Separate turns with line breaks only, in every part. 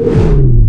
you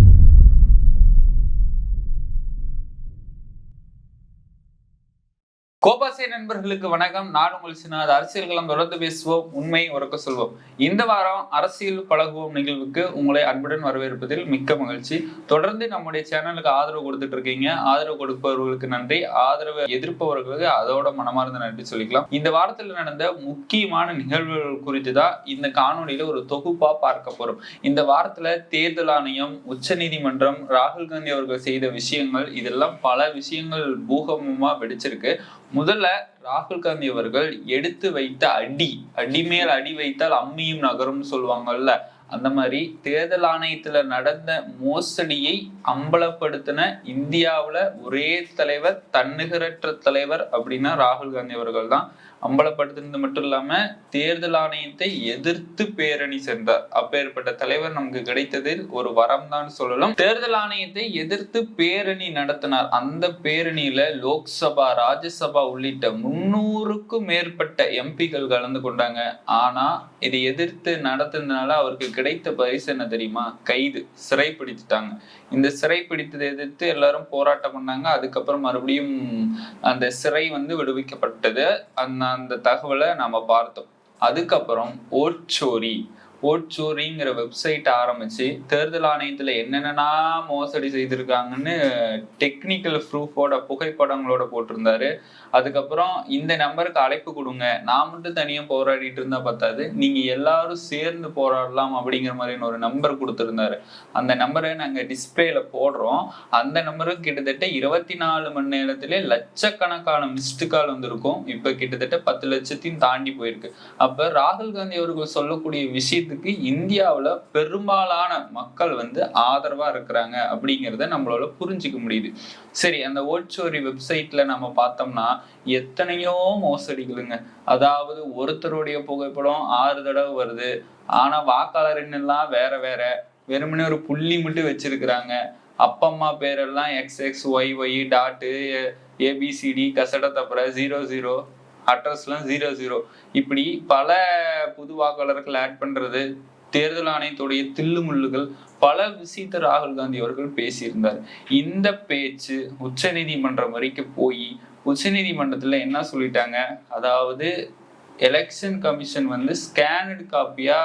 அரசியல் நண்பர்களுக்கு வணக்கம். நான் உங்கள் சினாத் அரசியல்களம் தொடர்ந்து பேசுவோம். உண்மை உறக்க சொல்வோம். இந்த வாரம் அரசியல் பழகுவோம் நிகழ்வுக்கு உங்களை அன்புடன் வரவேற்பதில் மிக்க மகிழ்ச்சி. தொடர்ந்து நம்முடைய சேனலுக்கு ஆதரவு கொடுத்துட்டு இருக்கீங்க. ஆதரவு கொடுப்பவர்களுக்கு நன்றி. ஆதரவு எதிர்ப்பவர்களுக்கு அதோட மனமார்ந்த நன்றி சொல்லிக்கலாம். இந்த வாரத்தில் நடந்த முக்கியமான நிகழ்வுகள் குறித்து தான் இந்த காணொலியில ஒரு தொகுப்பா பார்க்க போறோம். இந்த வாரத்துல தேர்தல் ஆணையம் உச்ச நீதிமன்றம் ராகுல் காந்தி அவர்கள் செய்த விஷயங்கள் இதெல்லாம் பல விஷயங்கள் பூகம்பமா வெடிச்சிருக்கு. முதல்ல ராகுல் காந்தி அவர்கள் எடுத்து வைத்த அடி அடி மேல் அடி வைத்தால் அம்மியும் நகரும் சொல்லுவாங்கல்ல அந்த மாதிரி தேர்தல் ஆணையத்துல நடந்த மோசடியை அம்பலப்படுத்தின இந்தியாவுல ஒரே தலைவர் தன்னிகரற்ற தலைவர் அப்படின்னா ராகுல் காந்தி அவர்கள் தான் அம்பலப்படுத்தினது மட்டும் இல்லாம தேர்தல் ஆணையத்தை எதிர்த்து பேரணி சென்றார் அப்பேற்பட்ட தலைவர் நமக்கு கிடைத்ததில் ஒரு வரம் தான் சொல்லலாம் தேர்தல் ஆணையத்தை எதிர்த்து பேரணி நடத்தினார். அந்த பேரணியில லோக்சபா ராஜ்யசபா உள்ளிட்ட முன்னூறுக்கும் மேற்பட்ட எம்பிகள் கலந்து கொண்டாங்க. ஆனா இதை எதிர்த்து நடத்தினால அவருக்கு கிடைத்த பரிசு என்ன தெரியுமா? கைது. சிறைப்பிடித்துட்டாங்க. இந்த சிறை பிடித்ததை எதிர்த்து எல்லாரும் போராட்டம் பண்ணாங்க. அதுக்கப்புறம் மறுபடியும் அந்த சிறை வந்து விடுவிக்கப்பட்டது. அந்த அந்த தகவலை நம்ம பார்த்தோம். அதுக்கப்புறம் ஓட்சோரி ஓட்சோரிங்கிற வெப்சைட் ஆரம்பிச்சு தேர்தல் ஆணையத்துல என்னென்னா மோசடி செய்திருக்காங்கன்னு டெக்னிக்கல் ப்ரூஃபோட புகைப்படங்களோட போட்டிருந்தாரு. அதுக்கப்புறம் இந்த நம்பருக்கு அழைப்பு கொடுங்க. நான் மட்டும் தனியா போராடிட்டு இருந்தா பத்தாது. நீங்க எல்லாரும் சேர்ந்து போராடலாம் அப்படிங்கிற மாதிரியான ஒரு நம்பர் கொடுத்துருந்தாரு. அந்த நம்பரை நாங்க டிஸ்பிளேல போடுறோம். அந்த நம்பருக்கு கிட்டத்தட்ட இருபத்தி நாலு மணி நேரத்திலே லட்சக்கணக்கான மிஸ்டு கால் வந்திருக்கும். இப்ப கிட்டத்தட்ட பத்து லட்சத்தையும் தாண்டி போயிருக்கு. அப்ப ராகுல் காந்தி அவர்கள் சொல்லக்கூடிய இதுக்கு இந்தியாவில் பெரும்பாலான மக்கள் வந்து ஆதரவாக இருக்கிறாங்க அப்படிங்கிறத நம்மளால புரிஞ்சுக்க முடியுது. சரி அந்த ஓட்சோரி வெப்சைட்ல நம்ம பார்த்தோம்னா எத்தனையோ மோசடிகளுங்க. அதாவது ஒருத்தருடைய புகைப்படம் ஆறு தடவை வருது. ஆனால் வாக்காளர் எல்லாம் வேற வேற. வெறுமனே ஒரு புள்ளி மட்டும் வச்சிருக்கிறாங்க. அப்பா அம்மா பேரெல்லாம் எக்ஸ் எக்ஸ் ஒய் ஒய் டாட்டு ஏபிசிடி கசட தப்புற ஜீரோ ஜீரோ அட்ரஸ்லாம் ஜீரோ ஜீரோ இப்படி பல புது வாக்காளர்கள் ஆட் பண்றது தேர்தல் ஆணையத்துடைய தில்லுமுள்ளுகள் பல விஷயத்த ராகுல் காந்தி அவர்கள் பேசியிருந்தார். இந்த பேச்சு உச்ச நீதிமன்றம் வரைக்கும் போய் உச்ச நீதிமன்றத்துல என்ன சொல்லிட்டாங்க? அதாவது எலெக்ஷன் கமிஷன் வந்து ஸ்கேனடு காப்பியா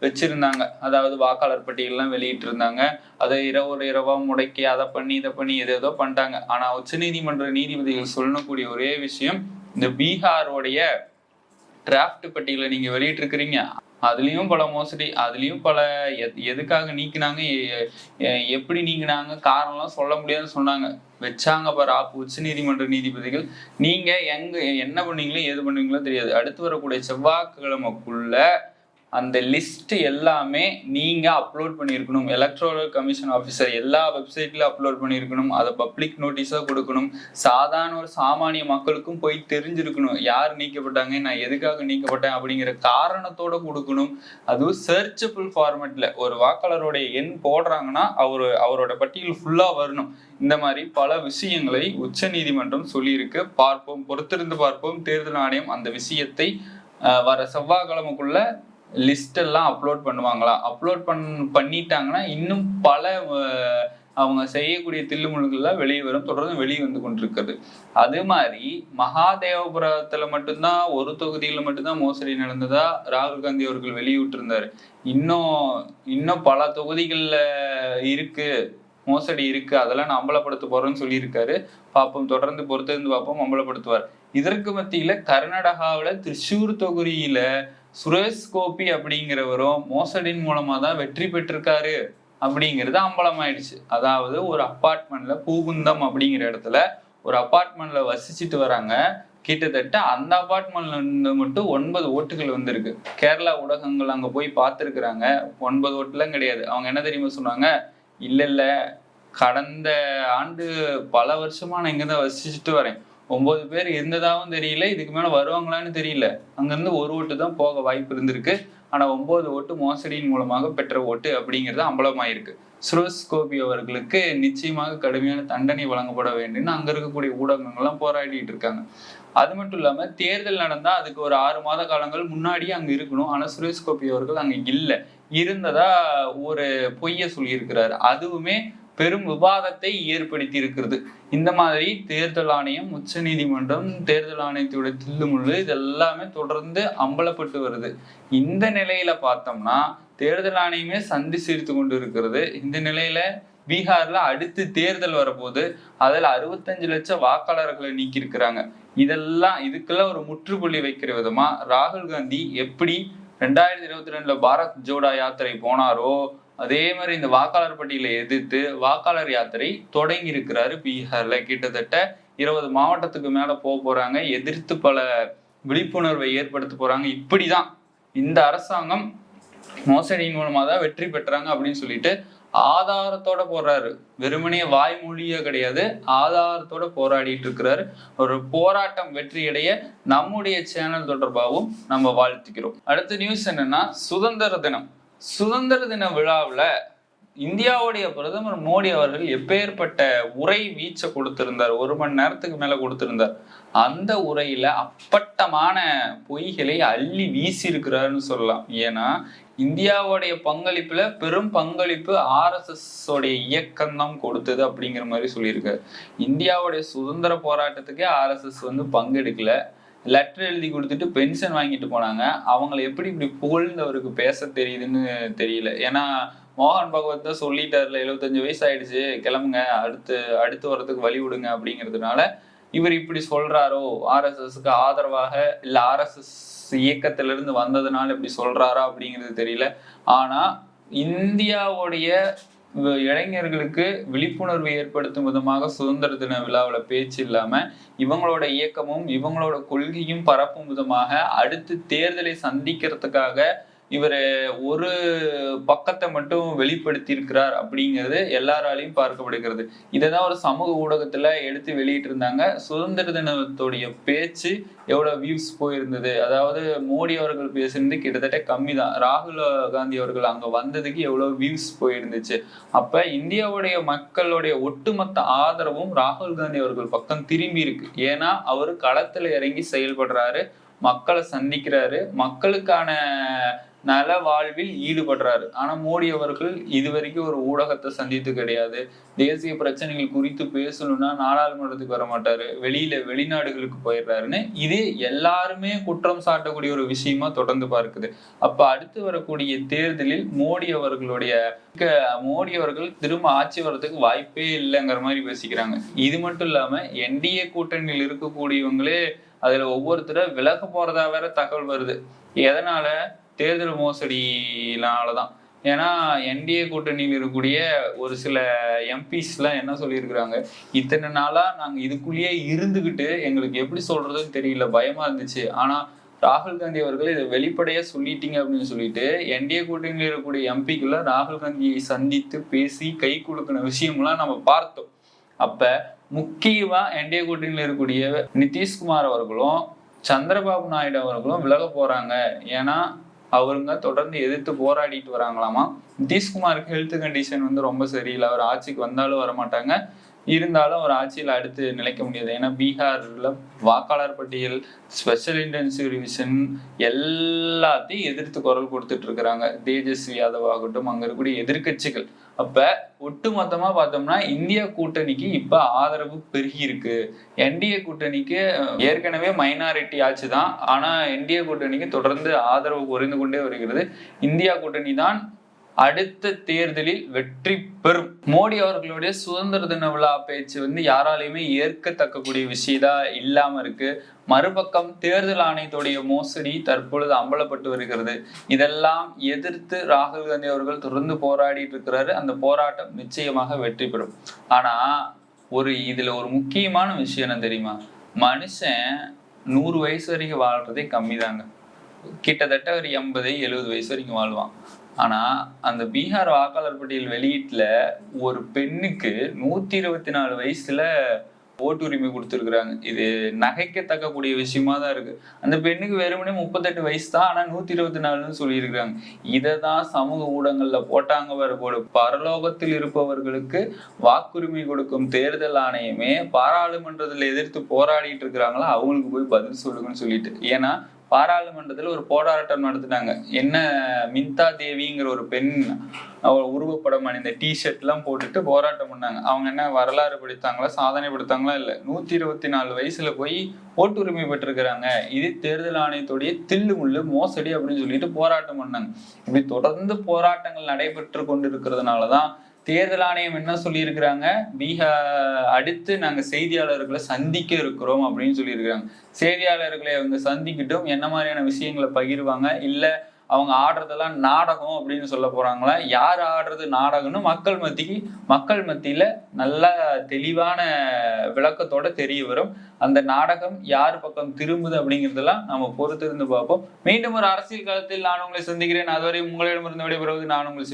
வச்சிருந்தாங்க. அதாவது வாக்காளர் பட்டியல்லாம் வெளியிட்டு இருந்தாங்க அதை இரவு இரவா முடக்கி அதை பண்ணி இதை பண்ணி எது ஏதோ பண்ணிட்டாங்க. ஆனா உச்சநீதிமன்ற நீதிபதிகள் சொல்லக்கூடிய ஒரே விஷயம் இந்த பீகாரோடைய டிராஃப்ட் பட்டியலை நீங்க வெளியிட்டு இருக்கிறீங்க அதுலயும் பல மோசடி அதுலயும் பல எதுக்காக நீக்கினாங்க எப்படி நீக்கினாங்க காரணம்லாம் சொல்ல முடியாதுன்னு சொன்னாங்க. வச்சாங்க பாரு ஆப்பு. உச்ச நீதிமன்ற நீதிபதிகள் நீங்க எங்க என்ன பண்ணீங்களோ எது பண்ணீங்களோ தெரியாது. அடுத்து வரக்கூடிய செவ்வாய்க்கிழமைக்குள்ள அந்த லிஸ்ட் எல்லாமே நீங்க அப்லோட் பண்ணியிருக்கணும். எலக்ட்ரல் கமிஷன் ஆஃபீஸர் எல்லா வெப்சைட்ல அப்லோட் பண்ணியிருக்கணும். அதை பப்ளிக் நோட்டீஸா கொடுக்கணும். சாதாரண ஒரு சாமானிய மக்களுக்கும் போய் தெரிஞ்சிருக்கணும். யார் நீக்கப்பட்டாங்க நான் எதுக்காக நீக்கப்பட்டேன் அப்படிங்கிற காரணத்தோட கொடுக்கணும். அதுவும் சர்ச்சபிள் ஃபார்மேட்ல ஒரு வாக்காளருடைய எண் போடுறாங்கன்னா அவர் அவரோட பட்டியல் ஃபுல்லா வரணும். இந்த மாதிரி பல விஷயங்களை உச்ச நீதிமன்றம் சொல்லியிருக்கு. பார்ப்போம் பொறுத்திருந்து பார்ப்போம். தேர்தல் ஆணையம் அந்த விஷயத்தை வர செவ்வாய்க்கிழமைக்குள்ள லிஸ்ட் எல்லாம் அப்லோட் பண்ணுவாங்களா? அப்லோட் பண் பண்ணிட்டாங்கன்னா இன்னும் பல அவங்க செய்யக்கூடிய தில்லுமுழுகள்லாம் வெளியே வரும் தொடர்ந்து வெளியே வந்து கொண்டிருக்கிறது. அது மாதிரி மகாதேவபுரத்துல மட்டும்தான் ஒரு தொகுதியில மட்டும்தான் மோசடி நடந்ததா ராகுல் காந்தி அவர்கள் வெளியிட்டிருந்தாரு. இன்னும் இன்னும் பல தொகுதிகளில் இருக்கு மோசடி இருக்கு அதெல்லாம் நான் அம்பலப்படுத்த போறேன்னு சொல்லியிருக்காரு. பார்ப்போம் தொடர்ந்து பொறுத்திருந்து பார்ப்போம் அம்பலப்படுத்துவார். இதற்கு மத்தியில கர்நாடகாவில் திருச்சூர் தொகுதியில சுரேஷ் கோபி அப்படிங்கிறவரும் மோசடின் மூலமா தான் வெற்றி பெற்றிருக்காரு அப்படிங்கிறது அம்பலமாயிடுச்சு. அதாவது ஒரு அப்பார்ட்மெண்ட்ல பூகுந்தம் அப்படிங்கிற இடத்துல ஒரு அப்பார்ட்மெண்ட்ல வசிச்சுட்டு வராங்க. கிட்டத்தட்ட அந்த அப்பார்ட்மெண்ட்ல இருந்து மட்டும் ஒன்பது ஓட்டுகள் வந்திருக்கு. கேரளா ஊடகங்கள் அங்க போய் பார்த்துருக்குறாங்க. ஒன்பது ஓட்டுலாம் கிடையாது. அவங்க என்ன தெரியுமா சொன்னாங்க? இல்ல இல்ல. கடந்த ஆண்டு பல வருஷமா நான் இங்கதான் வசிச்சுட்டு வரேன். ஒன்பது பேர் இருந்ததாகவும் தெரியல இதுக்கு மேல வருவாங்களான்னு தெரியல. அங்கிருந்து ஒரு ஓட்டு தான் போக வாய்ப்பு இருந்திருக்கு. ஆனா ஒன்பது ஓட்டு மோசடியின் மூலமாக பெற்ற ஓட்டு அப்படிங்கிறது அம்பலமாயிருக்கு. சுரேஷ் கோபி அவர்களுக்கு நிச்சயமாக கடுமையான தண்டனை வழங்கப்பட வேண்டும் அங்க இருக்கக்கூடிய ஊடகங்கள்லாம் போராடிட்டு இருக்காங்க. அது மட்டும் இல்லாம தேர்தல் நடந்தா அதுக்கு ஒரு ஆறு மாத காலங்கள் முன்னாடியே அங்க இருக்கணும். ஆனா சுரேஷ் கோபி அவர்கள் அங்க இல்லை. இருந்ததா ஒரு பொய்ய சொல்லியிருக்கிறாரு. அதுவுமே பெரும் விவாதத்தை ஏற்படுத்தி இருக்கிறது இந்த மாதிரி தேர்தல் ஆணையம் உச்ச நீதிமன்றம் தேர்தல் ஆணையத்தோட தில்லுமுள்ளு இதெல்லாமே தொடர்ந்து அம்பலப்பட்டு வருது. இந்த நிலையில பார்த்தோம்னா தேர்தல் ஆணையமே சந்தி சிரித்து கொண்டு இருக்கிறது இந்த நிலையில பீகார்ல அடுத்து தேர்தல் வரப்போது அதில் அறுபத்தஞ்சு லட்சம் வாக்காளர்களை நீக்கி இருக்கிறாங்க இதெல்லாம் இதுக்கெல்லாம் ஒரு முற்றுப்புள்ளி வைக்கிற விதமா ராகுல் காந்தி எப்படி ரெண்டாயிரத்தி இருபத்தி ரெண்டுல பாரத் ஜோடா யாத்திரை போனாரோ அதே மாதிரி இந்த வாக்காளர் பட்டியலை எதிர்த்து வாக்காளர் யாத்திரை தொடங்கி இருக்கிறாரு பீகார்ல. கிட்டத்தட்ட இருபது மாவட்டத்துக்கு மேல போக போறாங்க. எதிர்த்து பல விழிப்புணர்வை ஏற்படுத்த போறாங்க. இப்படிதான் இந்த அரசாங்கம் மோசடியின் மூலமா தான் வெற்றி பெற்றாங்க அப்படின்னு சொல்லிட்டு ஆதாரத்தோட போறாரு. வெறுமனே வாய்மொழியே கிடையாது. ஆதாரத்தோட போராடிட்டு இருக்கிறாரு. ஒரு போராட்டம் வெற்றியடைய நம்முடைய சேனல் தொடர்பாகவும் நம்ம வாழ்த்துக்கிறோம். அடுத்த நியூஸ் என்னன்னா சுதந்திர தினம். சுதந்திர தின விழாவில் இந்தியாவுடைய பிரதமர் மோடி அவர்கள் எப்பேற்பட்ட உரை வீச்சை கொடுத்திருந்தார்? ஒரு மணி நேரத்துக்கு மேல கொடுத்திருந்தார். அந்த உரையில அப்பட்டமான பொய்களை அள்ளி வீசி இருக்கிறாருன்னு சொல்லலாம். ஏன்னா இந்தியாவுடைய பங்களிப்புல பெரும் பங்களிப்பு ஆர்எஸ்எஸ் உடைய இயக்கம்தான் கொடுத்தது அப்படிங்கிற மாதிரி சொல்லியிருக்காரு. இந்தியாவுடைய சுதந்திர போராட்டத்துக்கே ஆர்எஸ்எஸ் வந்து பங்கெடுக்கல. லெட்டர் எழுதி கொடுத்துட்டு பென்ஷன் வாங்கிட்டு போனாங்க. அவங்கள எப்படி இப்படி புகழ்ந்தவருக்கு பேச தெரியுதுன்னு தெரியல. ஏன்னா மோகன் பகவத் தான் சொல்லிட்டார்ல எழுபத்தஞ்சு வயசு ஆயிடுச்சு கிளம்புங்க அடுத்து அடுத்து வர்றதுக்கு வழி விடுங்க அப்படிங்கிறதுனால இவர் இப்படி சொல்றாரோ? ஆர்எஸ்எஸ்க்கு ஆதரவாக இல்ல ஆர்எஸ்எஸ் இயக்கத்திலிருந்து வந்ததுனால இப்படி சொல்றாரா அப்படிங்கிறது தெரியல. ஆனா இந்தியாவுடைய இளைஞர்களுக்கு விழிப்புணர்வு ஏற்படுத்தும் விதமாக சுதந்திர தின விழாவில் பேச்சு இல்லாம இவங்களோட இயக்கமும் இவங்களோட கொள்கையும் பரப்பும் விதமாக அடுத்து தேர்தலை சந்திக்கிறதுக்காக இவர் ஒரு பக்கத்தை மட்டும் வெளிப்படுத்தியிருக்கிறார் அப்படிங்கிறது எல்லாராலையும் பார்க்கப்படுகிறது. இதை தான் ஒரு சமூக ஊடகத்தில் எடுத்து வெளியிட்டு இருந்தாங்க சுதந்திர தினத்துடைய பேச்சு எவ்வளோ வியூஸ் போயிருந்தது? அதாவது மோடி அவர்கள் பேசுனது கிட்டத்தட்ட கம்மி தான் ராகுல் காந்தி அவர்கள் அங்கே வந்ததுக்கு எவ்வளோ வியூஸ் போயிருந்துச்சு? அப்போ இந்தியாவுடைய மக்களுடைய ஒட்டுமொத்த ஆதரவும் ராகுல் காந்தி அவர்கள் பக்கம் திரும்பி இருக்கு. ஏன்னா அவர் களத்தில் இறங்கி செயல்படுறாரு. மக்களை சந்திக்கிறாரு. மக்களுக்கான நல வாழ்வில் ஈடுபடுறாரு. ஆனா மோடி அவர்கள் இது வரைக்கும் ஒரு ஊடகத்தை சந்தித்து கிடையாது. தேசிய பிரச்சனைகள் குறித்து பேசணும்னா நாடாளுமன்றத்துக்கு வர மாட்டாரு. வெளியில வெளிநாடுகளுக்கு போயிடுறாருன்னு இது எல்லாருமே குற்றம் சாட்டக்கூடிய ஒரு விஷயமா தொடர்ந்து பார்க்குது. அப்ப அடுத்து வரக்கூடிய தேர்தலில் மோடி அவர்களுடைய மோடி அவர்கள் திரும்ப ஆட்சி வர்றதுக்கு வாய்ப்பே இல்லைங்கிற மாதிரி பேசிக்கிறாங்க. இது மட்டும் இல்லாம என்டிஏ கூட்டணியில் இருக்கக்கூடியவங்களே அதுல ஒவ்வொருத்தரும் விலக போறதா வேற தகவல் வருது. எதனால? தேர்தல் மோசடினாலதான் ஏன்னா என்டிஏ கூட்டணியில் இருக்கக்கூடிய ஒரு சில எம்பிஸ்லாம் என்ன சொல்லியிருக்கிறாங்க? இத்தனை நாளா நாங்க இதுக்குள்ளேயே இருந்துகிட்டு எங்களுக்கு எப்படி சொல்றதுன்னு தெரியல. பயமா இருந்துச்சு. ஆனா ராகுல் காந்தி அவர்கள் இதை வெளிப்படையா சொல்லிட்டீங்க அப்படின்னு சொல்லிட்டு என்டிஏ கூட்டணியில் இருக்கக்கூடிய எம்பிக்குள்ள ராகுல் காந்தியை சந்தித்து பேசி கை கொடுக்கின விஷயம்லாம் நம்ம பார்த்தோம். அப்ப முக்கியமா என்டிஏ கூட்டணியில் இருக்கக்கூடிய நிதிஷ்குமார் அவர்களும் சந்திரபாபு நாயுடு அவர்களும் விலக போறாங்க. ஏன்னா அவருங்க தொடர்ந்து எதிர்த்து போராடிட்டு வராங்களாமா? நிதிஷ்குமாருக்கு ஹெல்த் கண்டிஷன் வந்து ரொம்ப சரியில்லை. அவர் ஆட்சிக்கு வந்தாலும் வர மாட்டாங்க இருந்தாலும் ஒரு ஆட்சியில் அடுத்து நிலைக்க முடியாது. ஏன்னா பீகார்ல வாக்காளர் பட்டியல் ஸ்பெஷல் இன்டென்சிவ் ரிவிஷன் எல்லாத்தையும் எதிர்த்து குரல் கொடுத்துட்டு இருக்கிறாங்க. தேஜஸ்வி யாதவ் ஆகட்டும் அங்க இருக்கக்கூடிய எதிர்கட்சிகள் அப்ப ஒட்டுமொத்தமா பார்த்தோம்னா இந்திய கூட்டணிக்கு இப்ப ஆதரவு பெருகி இருக்கு. என்டிஏ கூட்டணிக்கு ஏற்கனவே மைனாரிட்டி ஆட்சி தான். ஆனா என்டிஏ கூட்டணிக்கு தொடர்ந்து ஆதரவு குறைந்து கொண்டே வருகிறது. இந்தியா கூட்டணி தான் அடுத்த தேர்தலில் வெற்றி பெறும். மோடி அவர்களுடைய சுதந்திர தின விழா பேச்சு வந்து யாராலையுமே ஏற்கத்தக்கக்கூடிய விஷயதா இல்லாம இருக்கு. மறுபக்கம் தேர்தல் ஆணையத்துடைய மோசடி தற்பொழுது அம்பலப்பட்டு வருகிறது. இதெல்லாம் எதிர்த்து ராகுல் காந்தி அவர்கள் தொடர்ந்து போராடிட்டு இருக்கிறாரு. அந்த போராட்டம் நிச்சயமாக வெற்றி பெறும். ஆனா ஒரு இதுல ஒரு முக்கியமான விஷயம் என்ன தெரியுமா? மனுஷன் நூறு வயசு வரைக்கும் வாழ்றதே கம்மி தாங்க கிட்டத்தட்ட ஒரு எண்பது எழுபது வயசு வரைக்கும் வாழ்வான். ஆனா அந்த பீகார் வாக்காளர் பட்டியல் வெளியீட்டுல ஒரு பெண்ணுக்கு நூத்தி இருபத்தி நாலு வயசுல ஓட்டுரிமை கொடுத்துருக்குறாங்க. இது நகைக்கத்தக்கக்கூடிய விஷயமா தான் இருக்கு. அந்த பெண்ணுக்கு வெறுமனே முப்பத்தெட்டு வயசு தான் ஆனா நூத்தி இருபத்தி நாலுன்னு சொல்லியிருக்கிறாங்க. இதை தான் சமூக ஊடகங்கள்ல போட்டாங்க வரும்போது பரலோகத்தில் இருப்பவர்களுக்கு வாக்குரிமை கொடுக்கும் தேர்தல் ஆணையமே பாராளுமன்றத்தில் எதிர்த்து போராடிட்டு இருக்கிறாங்களா? அவங்களுக்கு போய் பதில் சொல்லுங்கன்னு சொல்லிட்டு. ஏன்னா பாராளுமன்றத்தில் ஒரு போராட்டம் நடத்தினாங்க. என்ன மின்தா தேவிங்கிற ஒரு பெண் உருவப்படம் அணிந்த டி எல்லாம் போட்டுட்டு போராட்டம் பண்ணாங்க. அவங்க என்ன வரலாறு படித்தாங்களா சாதனை படுத்தாங்களா இல்லை நூத்தி இருபத்தி நாலு வயசுல போய் ஓட்டுரிமை பெற்றிருக்கிறாங்க. இது தேர்தல் ஆணையத்துடைய தில்லு முள்ளு மோசடி அப்படின்னு சொல்லிட்டு போராட்டம் பண்ணாங்க. இப்படி தொடர்ந்து போராட்டங்கள் நடைபெற்று கொண்டிருக்கிறதுனாலதான் தேர்தல் ஆணையம் என்ன சொல்லியிருக்கிறாங்க? பீகா அடுத்து நாங்கள் செய்தியாளர்களை சந்திக்க இருக்கிறோம் அப்படின்னு சொல்லியிருக்கிறாங்க. செய்தியாளர்களை அவங்க சந்திக்கிட்டும் என்ன மாதிரியான விஷயங்களை பகிர்வாங்க இல்லை அவங்க ஆடுறதெல்லாம் நாடகம் அப்படின்னு சொல்ல போறாங்களா? யார் ஆடுறது நாடகம்னு மக்கள் மத்திக்கு மக்கள் மத்தியில நல்ல தெளிவான விளக்கத்தோட தெரிய வரும். அந்த நாடகம் யார் பக்கம் திரும்புது அப்படிங்கிறதெல்லாம் நம்ம பொறுத்திருந்து பார்ப்போம். மீண்டும் ஒரு அரசியல் காலத்தில் நான் உங்களை சந்திக்கிறேன். அதுவரை உங்களிடமிருந்து விடைபெறுவது நான் உங்களை